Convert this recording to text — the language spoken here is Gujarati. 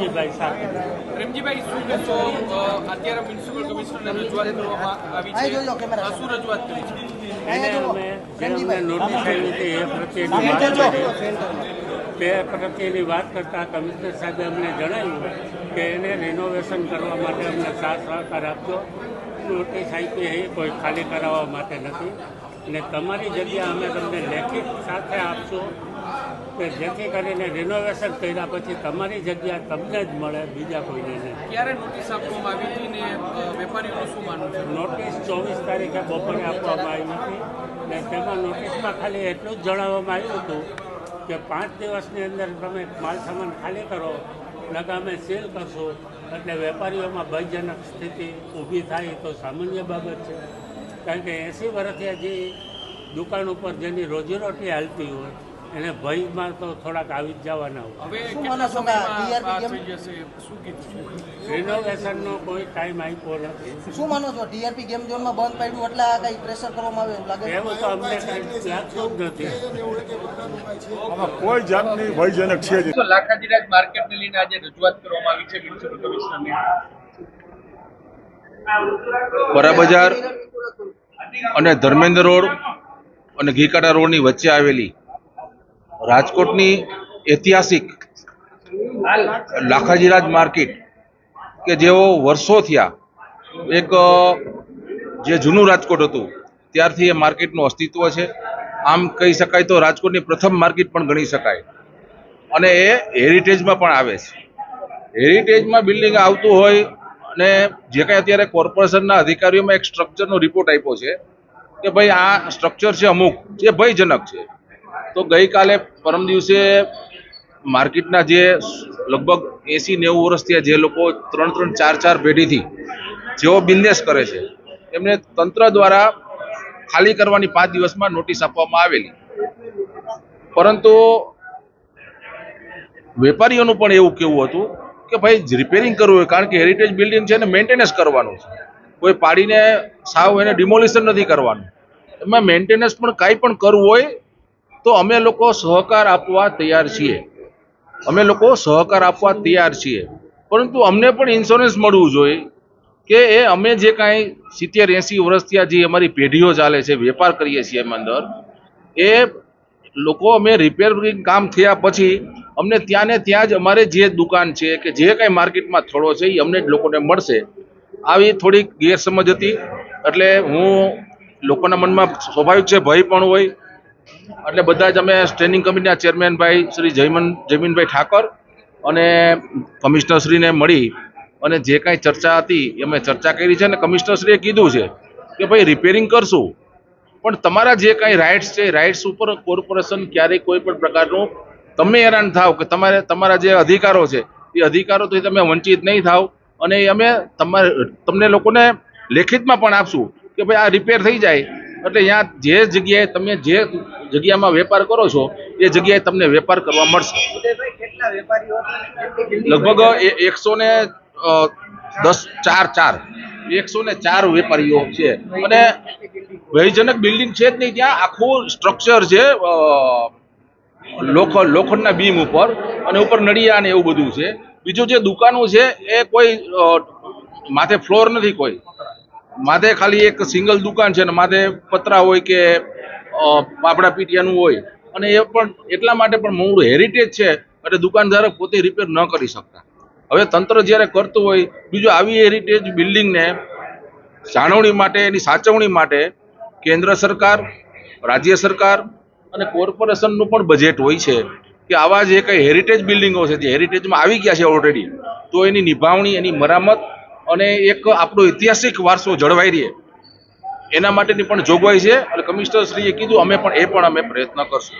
પ્રેમજીભાઈ સાથે. પ્રેમજીભાઈ શું કહેશો અત્યારે મ્યુનિસિપલ કમિશનરને રજૂઆત કરવામાં આવી છે? શું રજૂઆત કરી છે? એને અમે જે અમને નોટિસ આવી હતી એ પ્રત્યેની વાત તે પ્રત્યેની વાત કરતાં કમિશનર સાહેબે અમને જણાવ્યું કે એને રિનોવેશન કરવા માટે અમને સાથ સહકાર આપજો નોટિસ આપી એ કોઈ ખાલી કરાવવા માટે નથી. અને તમારી જગ્યા અમે તમને લેખિત સાથે આપશું કે જેથી કરીને રિનોવેશન કર્યા પછી તમારી જગ્યા તમને જ મળે બીજા કોઈને નહીં. ક્યારે નોટિસ આપવામાં આવી હતી ને વેપારીઓનું શું માનવું છે? નોટિસ ચોવીસ તારીખે બપોરે આપવામાં આવી હતી ને તેમાં નોટિસમાં ખાલી એટલું જ જણાવવામાં આવ્યું હતું કે પાંચ દિવસની અંદર તમે માલ સામાન ખાલી કરો નકા અમે સેલ કરશો. એટલે વેપારીઓમાં ભયજનક સ્થિતિ ઊભી થાય તો સામાન્ય બાબત છે. કારણ કે એંસી વર્ષથી જે દુકાન ઉપર જેની રોજીરોટી હાલતી હોય એને ભયમાં તો થોડાક આવી જ જવાના હોય. રિનોવેશનનો કોઈ ટાઈમ આપ્યો નથી. શું માનો છો? ટીઆરપી ગેમ ઝોનમાં બંધ પાડ્યું એટલે આ કઈ પ્રેશર કરવામાં આવે એવું લાગે એવું તો અમને કંઈ લાગતું જ નથી. કોઈ જાતની ભયજનક છે જ લાખાજીરાજ માર્કેટને લઈને આજે રજૂઆત કરવામાં આવી છે મ્યુનિસિપલ કમિશનરને બરાબજાર અને ધર્મેન્દ્ર રોડ અને ઘીકાટા રોડની વચ્ચે આવેલી રાજકોટની ઐતિહાસિક લાખાજીરાજ માર્કેટ કે જેઓ વર્ષો થયા એક જે જૂનું રાજકોટ હતું, ત્યારથી એ માર્કેટનું અસ્તિત્વ છે. આમ કહી શકાય તો રાજકોટની પ્રથમ માર્કેટ પણ ગણી શકાય. અને એ હેરિટેજમાં પણ આવે છે. હેરિટેજમાં બિલ્ડિંગ આવતું હોય અને જે કાંઈ અત્યારે કોર્પોરેશનના અધિકારીઓમાં એક સ્ટ્રક્ચરનો રિપોર્ટ આપ્યો છે કે ભાઈ આ સ્ટ્રક્ચર છે અમુક જે ભયજનક છે. તો ગઈકાલે પરમ દિવસે માર્કેટના જે લગભગ એસી નેવું વર્ષ જે લોકો ત્રણ ત્રણ ચાર ચાર પેઢીથી જેઓ બિઝનેસ કરે છે એમને તંત્ર દ્વારા ખાલી કરવાની પાંચ દિવસમાં નોટિસ આપવામાં આવેલી. પરંતુ વેપારીઓનું પણ એવું કેવું હતું કે ભાઈ રિપેરિંગ કરવું હોય કારણ કે હેરિટેજ બિલ્ડિંગ છે ને મેન્ટેનન્સ કરવાનું છે. કોઈ પાડીને સાવ એને ડિમોલિશન નથી કરવાનું. એમાં મેન્ટેનન્સ પણ કાંઈ પણ કરવું હોય તો અમે લોકો સહકાર આપવા તૈયાર છીએ. અમે લોકો સહકાર આપવા તૈયાર છીએ. પરંતુ અમને પણ ઇન્સ્યોરન્સ મળવું જોઈએ કે એ અમે જે કાંઈ સિત્તેર એંસી વર્ષથી આ જે અમારી પેઢીઓ ચાલે છે, વેપાર કરીએ છીએ એમ અંદર, એ લોકો અમે રિપેરિંગ કામ થયા પછી અમને ત્યાં ને ત્યાં જ અમારે જે દુકાન છે કે જે કાંઈ માર્કેટમાં થોડો છે એ અમને જ લોકોને મળશે. આવી થોડીક ગેરસમજ હતી. એટલે હું લોકોના મનમાં સ્વાભાવિક છે, ભય પણ હોય. એટલે બધા જ અમે સ્ટેન્ડિંગ કમિટીના ચેરમેનભાઈ શ્રી જયમન, જયમીનભાઈ ઠાકર અને કમિશનરશ્રીને મળી અને જે કાંઈ ચર્ચા હતી એ અમે ચર્ચા કરી છે અને કમિશનરશ્રીએ કીધું છે કે ભાઈ રિપેરિંગ કરશું. પણ તમારા જે કાંઈ રાઇટ્સ છે રાઇટ્સ ઉપર કોર્પોરેશન ક્યારેય કોઈ પણ પ્રકારનું તમે હેરાન થાવ કે તમારે, તમારા જે અધિકારો છે, એ અધિકારોથી તમે વંચિત નહીં થાવ. અને અમે તમારે, તમને લોકોને લેખિતમાં પણ આપશું કે ભાઈ આ રિપેર થઈ જાય. એટલે અહીંયા જે જગ્યાએ તમે જે જગ્યામાં વેપાર કરો છો, એ જગ્યાએ તમને વેપાર કરવા મળશે. લગભગ એકસો ને દસ, ચાર ચાર. એકસો ને ચાર વેપારીઓ છે. અને ભયજનક બિલ્ડિંગ છે જ નહીં, ત્યાં આખું સ્ટ્રક્ચર છે લોખંડ લોખંડના બીમ ઉપર અને ઉપર નળિયા ને એવું બધું છે. બીજું જે દુકાનો છે, એ કોઈ માથે ફ્લોર નથી કોઈ. માથે ખાલી એક સિંગલ દુકાન છે ને માથે પતરા હોય કે પાપડા પીટિયાનું હોય. અને એ પણ એટલા માટે પણ મૂળ હેરિટેજ છે, એટલે દુકાનદારો પોતે રિપેર ન કરી શકતા. હવે તંત્ર જ્યારે કરતું હોય, બીજું આવી હેરિટેજ બિલ્ડિંગને જાળવણી માટે, એની સાચવણી માટે કેન્દ્ર સરકાર, રાજ્ય સરકાર અને કોર્પોરેશનનું પણ બજેટ હોય છે. કે આવા જે કંઈ હેરિટેજ બિલ્ડિંગો છે, જે હેરિટેજમાં આવી ગયા છે ઓલરેડી તો એની નિભાવણી, એની મરામત અને એક આપણો ઐતિહાસિક વારસો જળવાઈ રહે. એના માટેની પણ જોગવાઈ છે અને કમિશનર શ્રીએ કીધું, અમે પણ એ પણ અમે પ્રયત્ન કરશું.